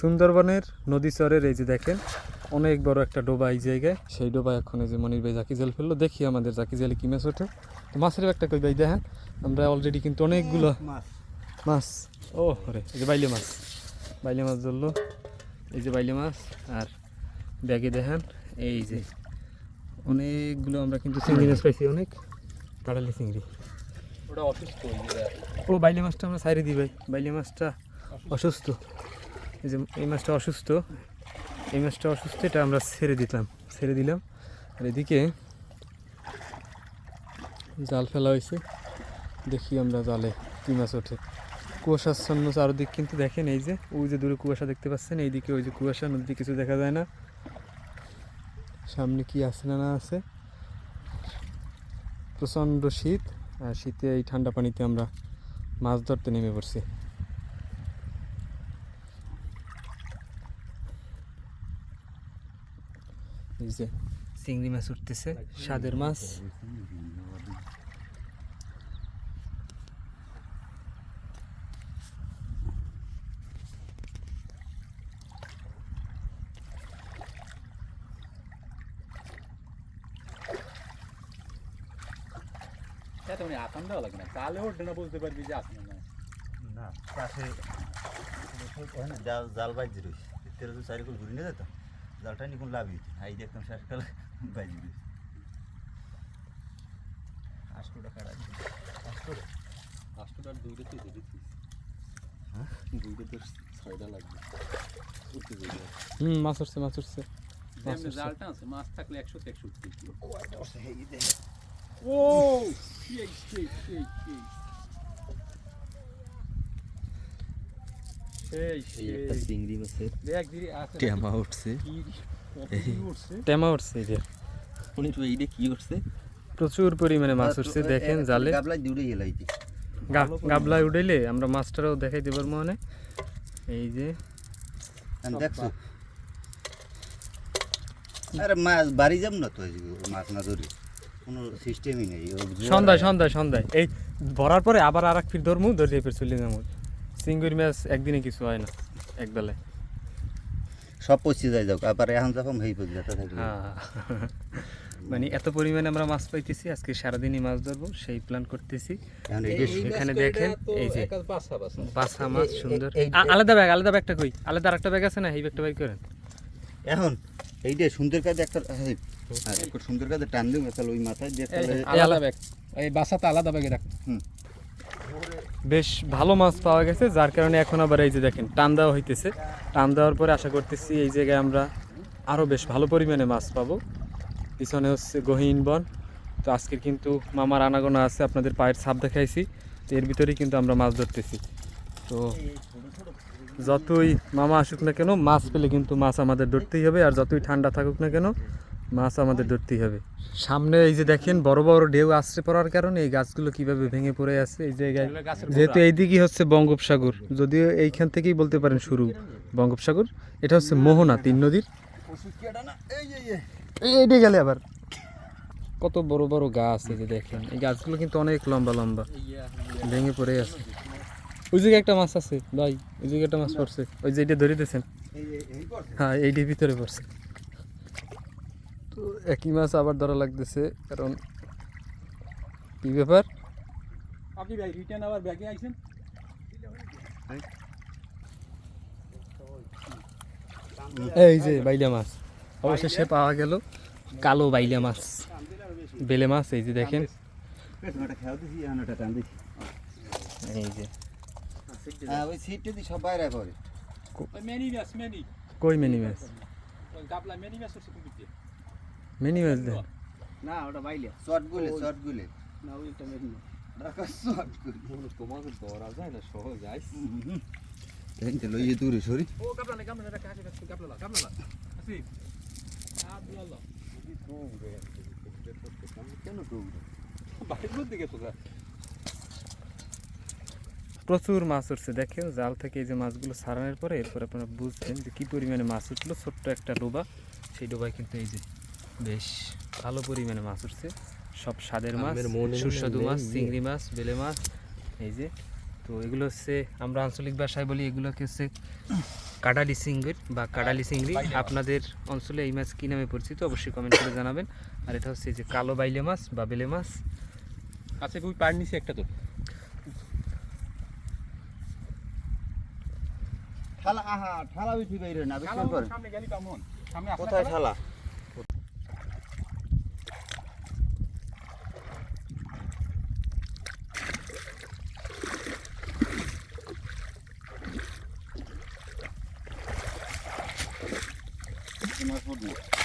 সুন্দরবনের নদী চরের এই যে দেখেন অনেক বড় একটা ডোবা এই জায়গায়। সেই ডোবা এখন এই যে মনির ভাই জাকি জাল ফেলল। দেখি আমাদের জাকি জালে কি মাছ ওঠে। তো মাছের একটা কই ভাই দেখেন আমরা অলরেডি কিন্তু অনেকগুলো মাছ। মাছ। ও রে এই যে বাইলে মাছ। বাইলে মাছ ধরলো। এই যে বাইলে মাছ আর ব্যাগে দেখেন এই যে অনেকগুলো আমরা কিন্তু চিংড়ি মাছ পাইছি অনেক। কাড়ালি চিংড়ি। ওটা অসুস্থ ও বাইলে মাছটা আমরা সাইরে দিই ভাই। বাইলে মাছটা অসুস্থ। যে এই মাছটা অসুস্থ, এই মাছটা অসুস্থ, এটা আমরা ছেড়ে দিতাম, ছেড়ে দিলাম। আর এদিকে জাল ফেলা হয়েছে। দেখি আমরা জালে কী মাছ ওঠে। কুয়াশাচ্ছন্ন চারদিক কিন্তু দেখেন, এই যে, ওই যে দূরে কুয়াশা দেখতে পাচ্ছেন, এইদিকে ওই যে কুয়াশা, নদীতে কিছু দেখা যায় না। সামনে কি আছে না না আছে? প্রচণ্ড শীত, আর শীতে এই ঠান্ডা পানিতে আমরা মাছ ধরতে নেমে পড়ছি। এই যে চিংড়ি মাছ উঠতেছে স্বাদের মাছ। সেটা মানে আতাম দেওয়া লাগে না। কালে ওঠে না বুঝতে পারবি যে আসে না। না পাশে হয় না জাল জাল বাইজি রয়েছে তেরো চারি করে ঘুরে নিয়ে যেত জালটা নিকুন লাভি এই দেখতাম শেষকালে বাইজি রয়েছে আষ্টটা কাটা পাঁচশোটার দুইটা তুই ধরেছিস। হ্যাঁ? দুইটা তোর ছয়টা লাগবে। উঠতে যাবে হুম মাছ উঠছে মাছ উঠছে। জালটা আছে মাছ থাকলে একশো একশো ও ও সেই সেই সেই সেই সেই এই একটা চিংড়ি মাছের দেখ দিদি আছে। টেমা উঠছে। কি কত কি উঠছে? টেমা উঠছে এই উনি তো এইটা কি উঠছে? প্রচুর পরিমাণে মাছ উঠছে দেখেন জালে। গাবলা দূরে গাবলায় উঠাইলে আমরা মাছটারও দেখাই দেবার মনে। এই যে। দেখছ? আরে মাছ বাড়ি না তো মাছ না ধরে। কোনো সিস্টেমই নেই। সন্ধ্যায় সন্ধ্যায় সন্ধ্যায়। এই ভরার পরে আবার আর এক ফির ধরমু ধরে ফির চলে যাব চিঙ্গুর মাছ একদিনে কিছু হয় না এক বেলায় সব পচে যায় যাও আবার এখন যখন হেই পড়ে হ্যাঁ মানে এত পরিমাণে আমরা মাছ পাইতেছি আজকে সারাদিনই মাছ ধরবো সেই প্ল্যান করতেছি। এখন এই যে- এখানে দেখেন, এই যে। বাসা। মাছ সুন্দর। আলাদা ব্যাগ আলাদা ব্যাগটা কই? আলাদা আরেকটা ব্যাগ আছে না? এই ব্যাগটা বাই করেন। এখন এই যে সুন্দর কাজে একটা আর একটা সুন্দর কাজে টান দিও তাহলে ওই মাথায় তাহলে আলাদা ব্যাগ। এই বাসাতে আলাদা ব্যাগে রাখ। বেশ ভালো মাছ পাওয়া গেছে, যার কারণে এখন আবার এই যে দেখেন, টান দেওয়া হইতেছে। টান দেওয়ার পরে আশা করতেছি এই জায়গায় আমরা আরও বেশ ভালো পরিমাণে মাছ পাবো। পিছনে হচ্ছে গহীন বন। তো আজকের কিন্তু মামার আনাগোনা আছে, আপনাদের পায়ের ছাপ দেখাইছি। তো এর ভিতরেই কিন্তু আমরা মাছ ধরতেছি। তো যতই মামা আসুক না কেন, মাছ পেলে কিন্তু মাছ আমাদের ধরতেই হবে, আর যতই ঠান্ডা থাকুক না কেন মাছ আমাদের ধরতেই হবে। সামনে এই যে দেখেন, বড় বড় ঢেউ আসছে পড়ার কারণে এই গাছগুলো কীভাবে ভেঙে পড়ে আছে এই জায়গায়। যেহেতু এইদিকেই হচ্ছে বঙ্গোপসাগর, যদিও এইখান থেকেই বলতে পারেন শুরু বঙ্গোপসাগর, এটা হচ্ছে মোহনা তিন নদীর। গেলে আবার। কত বড় বড় গাছ এই যে দেখেন, এই গাছগুলো কিন্তু অনেক লম্বা লম্বা, ভেঙে পড়ে আছে। ওই জায়গায় একটা মাছ আছে, ভাই, ওই জায়গায় একটা মাছ পড়ছে, ওই যে এটা ধরিতেছেন। হ্যাঁ এইটির ভিতরে পড়ছে। তো একই মাছ আবার ধরা লাগতেছে কারণ কি ব্যাপার? আপনি ভাই রিটার্ন আবার ব্যাগে আইছেন? এই যে বাইলা মাছ অবশেষে পাওয়া গেল কালো বাইলা মাছ বেলে মাছ এই যে দেখেন। এই যে। হ্যাঁ ওই সিটটা দিয়ে সব বাইরে পড়ে মেনি মাছ মেনি কই মিনি মাছ? মেনি মাছ দেন না ওটা বাইলিয়া শর্ট গুলে শর্ট গুলে। না ওই একটা মেনি রাখা শর্ট গুলে। তোমাকে ধরা যায় না সহজ আইস। এইটা লইয়ে দূরে সরি। ও গাবলা না গাবলা রাখা আছে গাবলা লা গাবলা লা আসি কেন ডুববে? বাইরের দিকে তো প্রচুর মাছ উঠছে দেখেন জাল থেকে এই যে মাছগুলো ছাড়ানোর পরে এরপর আপনারা বুঝছেন যে কি পরিমাণে মাছ উঠল। ছোট্ট একটা ডোবা সেই ডোবায় কিন্তু এই যে বেশ ভালো পরিমাণে মাছ উঠছে। সব স্বাদের মাছ আমের সুস্বাদু মাছ চিংড়ি মাছ বেলে মাছ এই যে। তো এগুলো হচ্ছে আমরা আঞ্চলিক ভাষায় বলি এগুলোকে হচ্ছে কাডালি সিঙ্গির বা কাডালি চিংড়ি। আপনাদের অঞ্চলে এই মাছ কী নামে পরিচিত অবশ্যই কমেন্ট করে জানাবেন। আর এটা হচ্ছে যে কালো বাইলে মাছ বা বেলে মাছ। আচ্ছা ওই পার নিচে একটা তো। ঠালা আহা ঠালা উঠি বাইরে না বিশ্বাস করেন সামনে গেলি কেমন সামনে আসলে কোথায় ঠালা? মাছ পড়বে